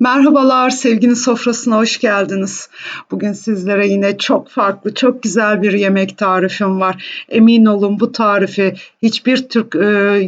Merhabalar, sevginin sofrasına hoş geldiniz. Bugün sizlere yine çok farklı, çok güzel bir yemek tarifim var. Emin olun bu tarifi hiçbir Türk e,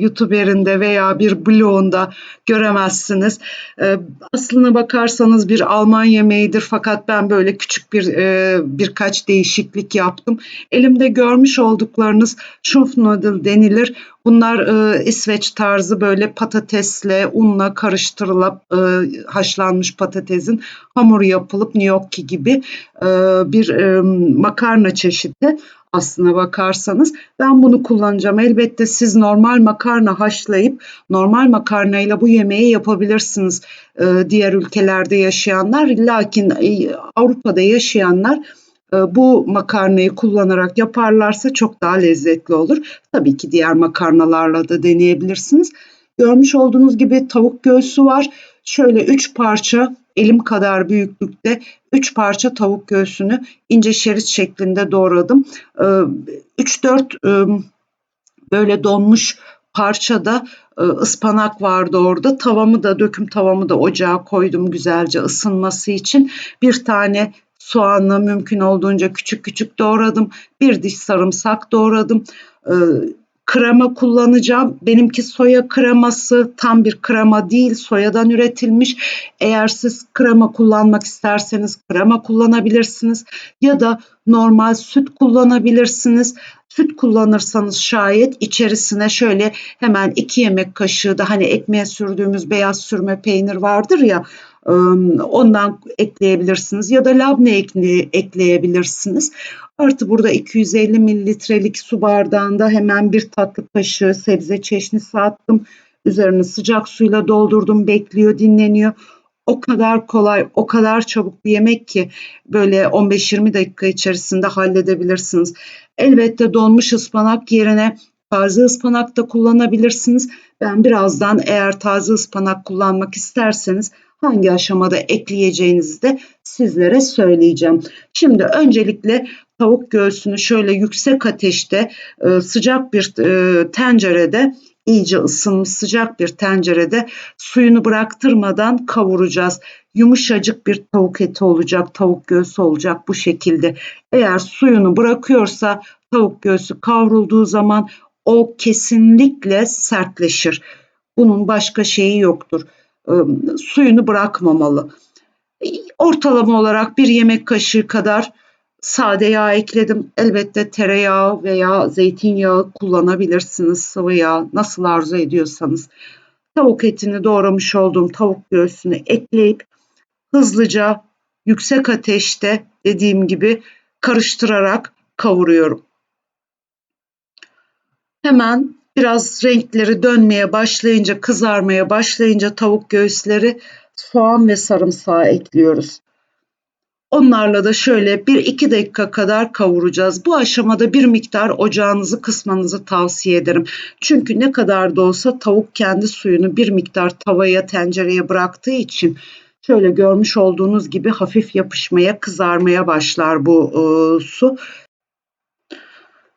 YouTuber'inde veya bir blogunda göremezsiniz. E, aslına bakarsanız bir Alman yemeğidir fakat ben böyle küçük bir e, birkaç değişiklik yaptım. Elimde görmüş olduklarınız Schumpfnudel denilir. Bunlar e, İsveç tarzı böyle patatesle, unla karıştırılıp e, haşlanmış patatesin hamuru yapılıp gnocchi gibi e, bir e, makarna çeşidi aslına bakarsanız ben bunu kullanacağım. Elbette siz normal makarna haşlayıp normal makarnayla bu yemeği yapabilirsiniz. Ee, diğer ülkelerde yaşayanlar lakin e, Avrupa'da yaşayanlar e, bu makarnayı kullanarak yaparlarsa çok daha lezzetli olur. Tabii ki diğer makarnalarla da deneyebilirsiniz. Görmüş olduğunuz gibi tavuk göğsü var. Şöyle 3 parça elim kadar büyüklükte 3 parça tavuk göğsünü ince şerit şeklinde doğradım. 3-4 e, e, böyle donmuş parçada ıspanak vardı orada. Tavamı da döküm tavamı da ocağa koydum güzelce ısınması için. Bir tane soğanı mümkün olduğunca küçük küçük doğradım. Bir diş sarımsak doğradım. Ee, krema kullanacağım. Benimki soya kreması tam bir krema değil, soyadan üretilmiş. Eğer siz krema kullanmak isterseniz krema kullanabilirsiniz ya da normal süt kullanabilirsiniz. Süt kullanırsanız şayet içerisine şöyle hemen iki yemek kaşığı da hani ekmeğe sürdüğümüz beyaz sürme peynir vardır ya ondan ekleyebilirsiniz ya da labne ekleyebilirsiniz. Artı burada 250 mililitrelik su bardağında hemen bir tatlı kaşığı sebze çeşnisi attım. Üzerine sıcak suyla doldurdum, bekliyor, dinleniyor. O kadar kolay, o kadar çabuk bir yemek ki böyle 15-20 dakika içerisinde halledebilirsiniz. Elbette donmuş ıspanak yerine taze ıspanak da kullanabilirsiniz. Ben birazdan eğer taze ıspanak kullanmak isterseniz hangi aşamada ekleyeceğinizi de sizlere söyleyeceğim. Şimdi öncelikle tavuk göğsünü şöyle yüksek ateşte e, sıcak bir e, tencerede iyice ısınmış sıcak bir tencerede suyunu bıraktırmadan kavuracağız. Yumuşacık bir tavuk eti olacak, tavuk göğsü olacak bu şekilde. Eğer suyunu bırakıyorsa tavuk göğsü kavrulduğu zaman o kesinlikle sertleşir. Bunun başka şeyi yoktur. Suyunu bırakmamalı. Ortalama olarak bir yemek kaşığı kadar sade yağ ekledim. Elbette tereyağı veya zeytinyağı kullanabilirsiniz. Sıvı yağ nasıl arzu ediyorsanız. Tavuk etini doğramış olduğum tavuk göğsünü ekleyip hızlıca yüksek ateşte dediğim gibi karıştırarak kavuruyorum. Hemen biraz renkleri dönmeye başlayınca, kızarmaya başlayınca tavuk göğüsleri soğan ve sarımsağı ekliyoruz. Onlarla da şöyle 1-2 dakika kadar kavuracağız. Bu aşamada bir miktar ocağınızı kısmanızı tavsiye ederim. Çünkü ne kadar da olsa tavuk kendi suyunu bir miktar tavaya tencereye bıraktığı için şöyle görmüş olduğunuz gibi hafif yapışmaya kızarmaya başlar bu e, su.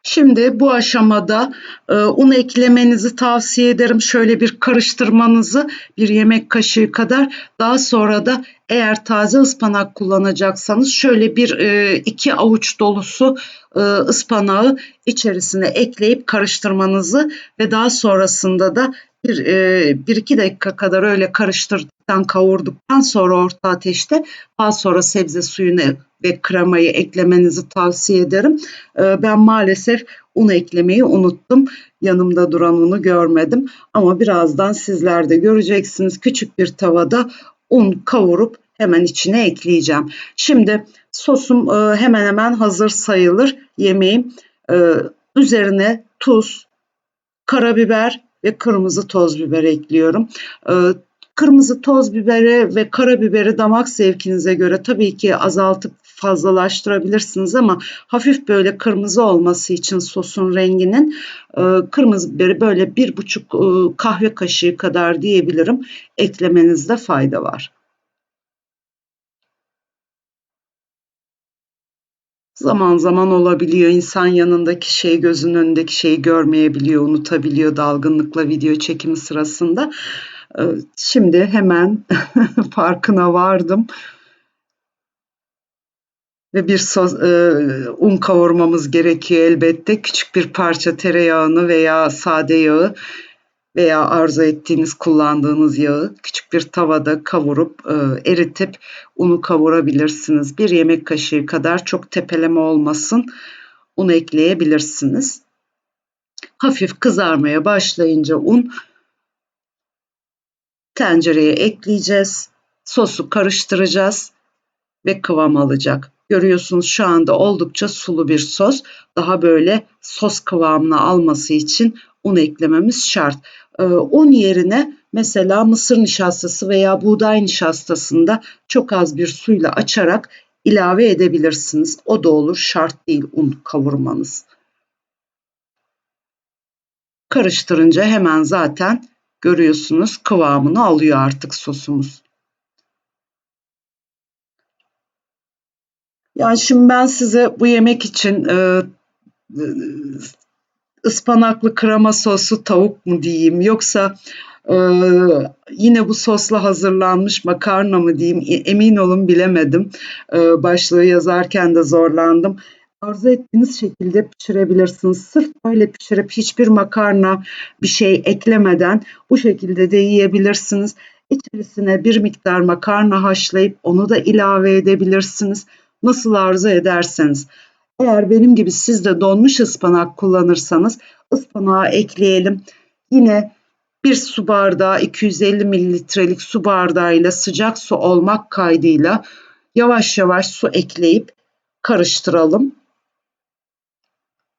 Şimdi bu aşamada e, un eklemenizi tavsiye ederim. Şöyle bir karıştırmanızı bir yemek kaşığı kadar. Daha sonra da eğer taze ıspanak kullanacaksanız şöyle bir e, iki avuç dolusu e, ıspanağı içerisine ekleyip karıştırmanızı ve daha sonrasında da bir, e, bir iki dakika kadar öyle karıştırdıktan kavurduktan sonra orta ateşte daha sonra sebze suyunu ve kremayı eklemenizi tavsiye ederim. E, ben maalesef un eklemeyi unuttum. Yanımda duran unu görmedim ama birazdan sizler de göreceksiniz. Küçük bir tavada un kavurup hemen içine ekleyeceğim. Şimdi sosum e, hemen hemen hazır sayılır yemeğim. E, üzerine tuz, karabiber ve kırmızı toz biber ekliyorum. Ee, kırmızı toz biberi ve karabiberi damak zevkinize göre tabii ki azaltıp fazlalaştırabilirsiniz ama hafif böyle kırmızı olması için sosun renginin e, kırmızı biberi böyle bir buçuk e, kahve kaşığı kadar diyebilirim eklemenizde fayda var. Zaman zaman olabiliyor. İnsan yanındaki şey, gözünün önündeki şeyi görmeyebiliyor, unutabiliyor dalgınlıkla video çekimi sırasında. Ee, şimdi hemen farkına vardım. Ve bir sos, e, un kavurmamız gerekiyor elbette. Küçük bir parça tereyağını veya sade yağı veya arzu ettiğiniz kullandığınız yağı küçük bir tavada kavurup e, eritip unu kavurabilirsiniz. Bir yemek kaşığı kadar çok tepeleme olmasın un ekleyebilirsiniz. Hafif kızarmaya başlayınca un tencereye ekleyeceğiz. Sosu karıştıracağız ve kıvam alacak. Görüyorsunuz şu anda oldukça sulu bir sos. Daha böyle sos kıvamını alması için un eklememiz şart. Ee, un yerine mesela mısır nişastası veya buğday nişastasında çok az bir suyla açarak ilave edebilirsiniz. O da olur. Şart değil un kavurmanız. Karıştırınca hemen zaten görüyorsunuz kıvamını alıyor artık sosumuz. Yani şimdi ben size bu yemek için e, ıspanaklı krema soslu tavuk mu diyeyim yoksa e, yine bu sosla hazırlanmış makarna mı diyeyim e, emin olun bilemedim. E, başlığı yazarken de zorlandım. Arzu ettiğiniz şekilde pişirebilirsiniz. Sırf böyle pişirip hiçbir makarna bir şey eklemeden bu şekilde de yiyebilirsiniz. İçerisine bir miktar makarna haşlayıp onu da ilave edebilirsiniz. Nasıl arzu ederseniz. Eğer benim gibi siz de donmuş ıspanak kullanırsanız ıspanağı ekleyelim. Yine bir su bardağı 250 mililitrelik su bardağıyla sıcak su olmak kaydıyla yavaş yavaş su ekleyip karıştıralım.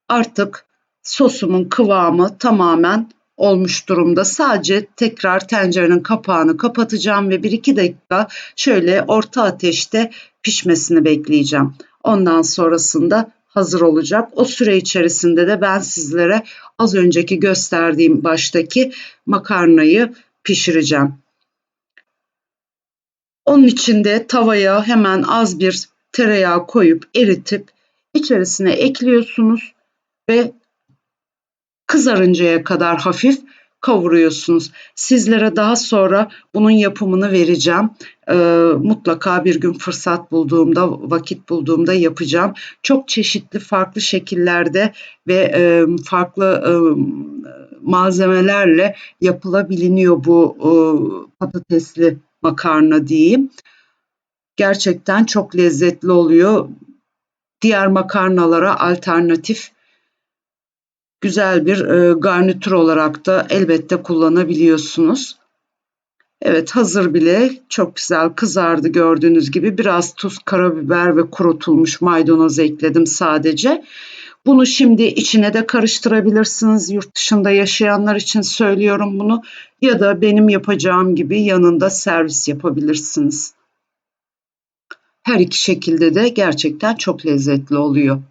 Artık sosumun kıvamı tamamen olmuş durumda. Sadece tekrar tencerenin kapağını kapatacağım ve 1-2 dakika şöyle orta ateşte pişmesini bekleyeceğim. Ondan sonrasında hazır olacak. O süre içerisinde de ben sizlere az önceki gösterdiğim baştaki makarnayı pişireceğim. Onun için de tavaya hemen az bir tereyağı koyup eritip içerisine ekliyorsunuz ve kızarıncaya kadar hafif kavuruyorsunuz. Sizlere daha sonra bunun yapımını vereceğim. E, mutlaka bir gün fırsat bulduğumda, vakit bulduğumda yapacağım. Çok çeşitli, farklı şekillerde ve e, farklı e, malzemelerle yapılabiliyor bu e, patatesli makarna diyeyim. Gerçekten çok lezzetli oluyor. Diğer makarnalara alternatif güzel bir e, garnitür olarak da elbette kullanabiliyorsunuz. Evet hazır bile çok güzel kızardı gördüğünüz gibi. Biraz tuz, karabiber ve kurutulmuş maydanoz ekledim sadece. Bunu şimdi içine de karıştırabilirsiniz. Yurt dışında yaşayanlar için söylüyorum bunu. Ya da benim yapacağım gibi yanında servis yapabilirsiniz. Her iki şekilde de gerçekten çok lezzetli oluyor.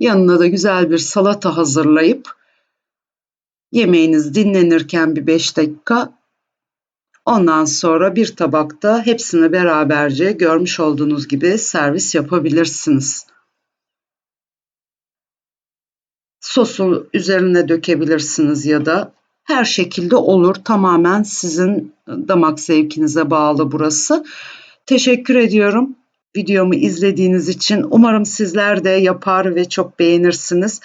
Yanına da güzel bir salata hazırlayıp yemeğiniz dinlenirken bir 5 dakika ondan sonra bir tabakta hepsini beraberce görmüş olduğunuz gibi servis yapabilirsiniz. Sosu üzerine dökebilirsiniz ya da her şekilde olur. Tamamen sizin damak zevkinize bağlı burası. Teşekkür ediyorum videomu izlediğiniz için. Umarım sizler de yapar ve çok beğenirsiniz.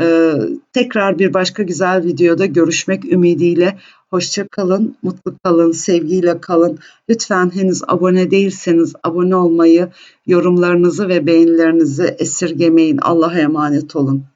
Ee, tekrar bir başka güzel videoda görüşmek ümidiyle. Hoşça kalın, mutlu kalın, sevgiyle kalın. Lütfen henüz abone değilseniz abone olmayı, yorumlarınızı ve beğenilerinizi esirgemeyin. Allah'a emanet olun.